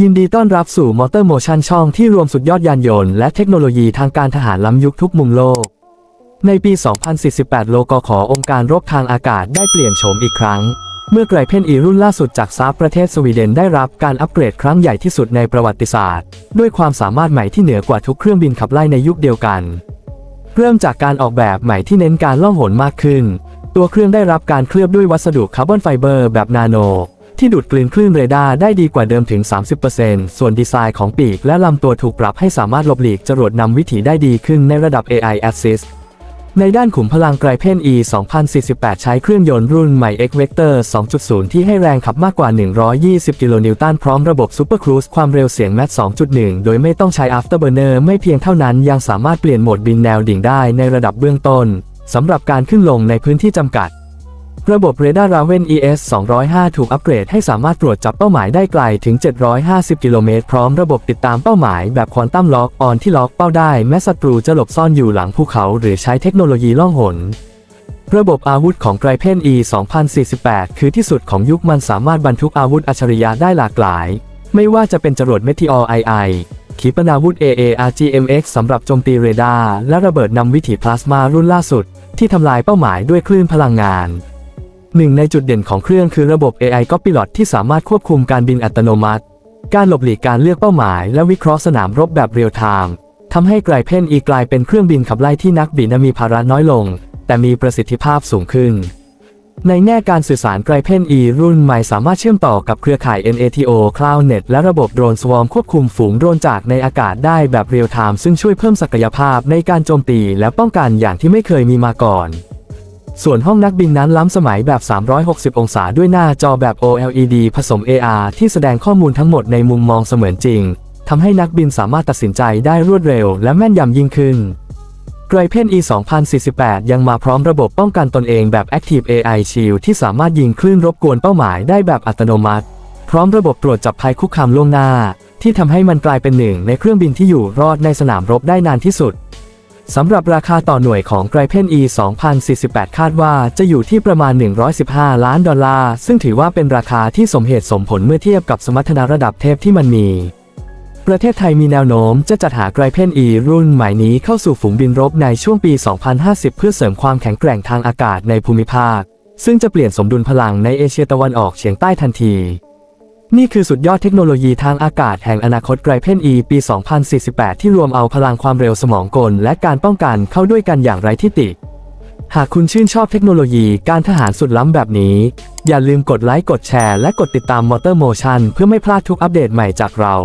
ยินดีต้อนรับสู่ Motor Motion ช่องที่รวมสุดยอดยานยนต์ และเทคโนโลยีทางการทหารล้ำยุคทุกมุมโลก ในปี 2048 โลกขอองค์การรบทางอากาศได้เปลี่ยนโฉมอีกครั้ง เมื่อไกรเพนอีรุ่นล่าสุดจากซาฟประเทศสวีเดนได้รับการอัปเกรดครั้งใหญ่ที่สุดในประวัติศาสตร์ ด้วยความสามารถใหม่ที่เหนือกว่าทุกเครื่องบินขับไล่ในยุคเดียวกัน เริ่มจากการออกแบบใหม่ที่เน้นการล่องหนมากขึ้น ตัวเครื่องได้รับการเคลือบด้วยวัสดุคาร์บอนไฟเบอร์แบบนาโน ที่ดูดกลืนคลื่นเรดาร์ได้ดีกว่าเดิมถึง 30%ส่วนดีไซน์ของปีกและลำตัวถูกปรับให้สามารถหลบหลีกจรวดนำวิถีได้ดีขึ้นในระดับ AI Assist ในด้านขุมพลังไกรเพน E 2048 ใช้เครื่องยนต์รุ่นใหม่ X Vector 2.0 ที่ให้แรงขับมากกว่า 120 กิโลนิวตันพร้อมระบบ Super Cruise ความเร็วเสียง Mach 2.1 โดยไม่ต้องใช้ Afterburner ไม่เพียงเท่านั้นยังสามารถเปลี่ยนโหมดบินแนวดิ่งได้ในระดับเบื้องต้นสำหรับการขึ้นลงในพื้นที่จำกัด ระบบเรดาร์ Raven ES 205 ถูกอัปเกรดให้สามารถตรวจจับเป้าหมายได้ไกลถึง 750 กิโลเมตร พร้อมระบบติดตามเป้าหมายแบบควอนตัมล็อกออนที่ล็อกเป้าได้ แม้ศัตรูจะหลบซ่อนอยู่หลังภูเขา หรือใช้เทคโนโลยีล่องหน ระบบอาวุธของไกรเพน E 2048 คือที่สุดของยุคมันสามารถบรรทุกอาวุธอัจฉริยะได้หลากหลาย ไม่ว่าจะเป็นจรวดเมทิออ II ขีปนาวุธ AARGMX สำหรับโจมตีเรดาร์และระเบิดนำวิถีพลาสมารุ่นล่าสุด ที่ทำลายเป้าหมายด้วยคลื่นพลังงาน หนึ่งในจุดเด่นของเครื่องคือระบบ AI Copilot ที่สามารถควบคุมการบินอัตโนมัติ การหลบหลีกการเลือกเป้าหมาย และวิเคราะห์สนามรบแบบเรียลไทม์ทำให้ไกรเพนอีกลายเป็นเครื่องบินขับไล่ที่นักบินมีภาระน้อยลง แต่มีประสิทธิภาพสูงขึ้น ในแง่การสื่อสารไกรเพน E รุ่นใหม่สามารถเชื่อมต่อกับเครือข่าย NATO CloudNet และระบบโดรนสวอมควบคุมฝูงโดรนจากในอากาศได้แบบเรียลไทม์ซึ่งช่วยเพิ่มศักยภาพในการโจมตีและป้องกันอย่างที่ไม่เคยมีมาก่อน ส่วนห้องนักบินนั้นล้ำสมัยแบบ 360 องศาด้วยหน้าจอแบบ OLED ผสม AR ที่แสดงข้อมูลทั้งหมดในมุมมองเสมือนจริงทำให้นักบินสามารถตัดสินใจได้รวดเร็วและแม่นยำยิ่งขึ้นไกรเพน E 2048 ยังมาพร้อมระบบป้องกันตนเองแบบ Active AI Shield ที่สามารถยิงคลื่นรบกวนเป้าหมายได้แบบอัตโนมัติ พร้อมระบบตรวจจับภัยคุกคามล่วงหน้า ที่ทำให้มันกลายเป็นหนึ่งในเครื่องบินที่อยู่รอดในสนามรบได้นานที่สุด สำหรับราคาต่อหน่วยของไกรเพน E 2048 คาดว่าจะอยู่ที่ประมาณ 115 ล้านดอลลาร์ ซึ่งถือว่าเป็นราคาที่สมเหตุสมผลเมื่อเทียบกับสมรรถนะระดับเทพที่มันมี ประเทศไทยมีแนวโน้มจะจัดหาไกรเพน E รุ่นใหม่นี้เข้าสู่ฝูงบินรบในช่วงปี 2050 เพื่อเสริมความแข็งแกร่งทางอากาศในภูมิภาค ซึ่งจะเปลี่ยนสมดุลพลังในเอเชียตะวันออกเฉียงใต้ทันที นี่คือสุดยอดเทคโนโลยีทางอากาศแห่งอนาคตไกรเพนีปี 2048 ที่รวมเอาพลังความเร็วสมองกล และการป้องกันเข้าด้วยกันอย่างไร้ที่ติ หากคุณชื่นชอบเทคโนโลยีการทหารสุดล้ำแบบนี้ อย่าลืมกดไลค์กดแชร์และกดติดตามมอเตอร์โมชันเพื่อไม่พลาดทุกอัปเดตใหม่จากเรา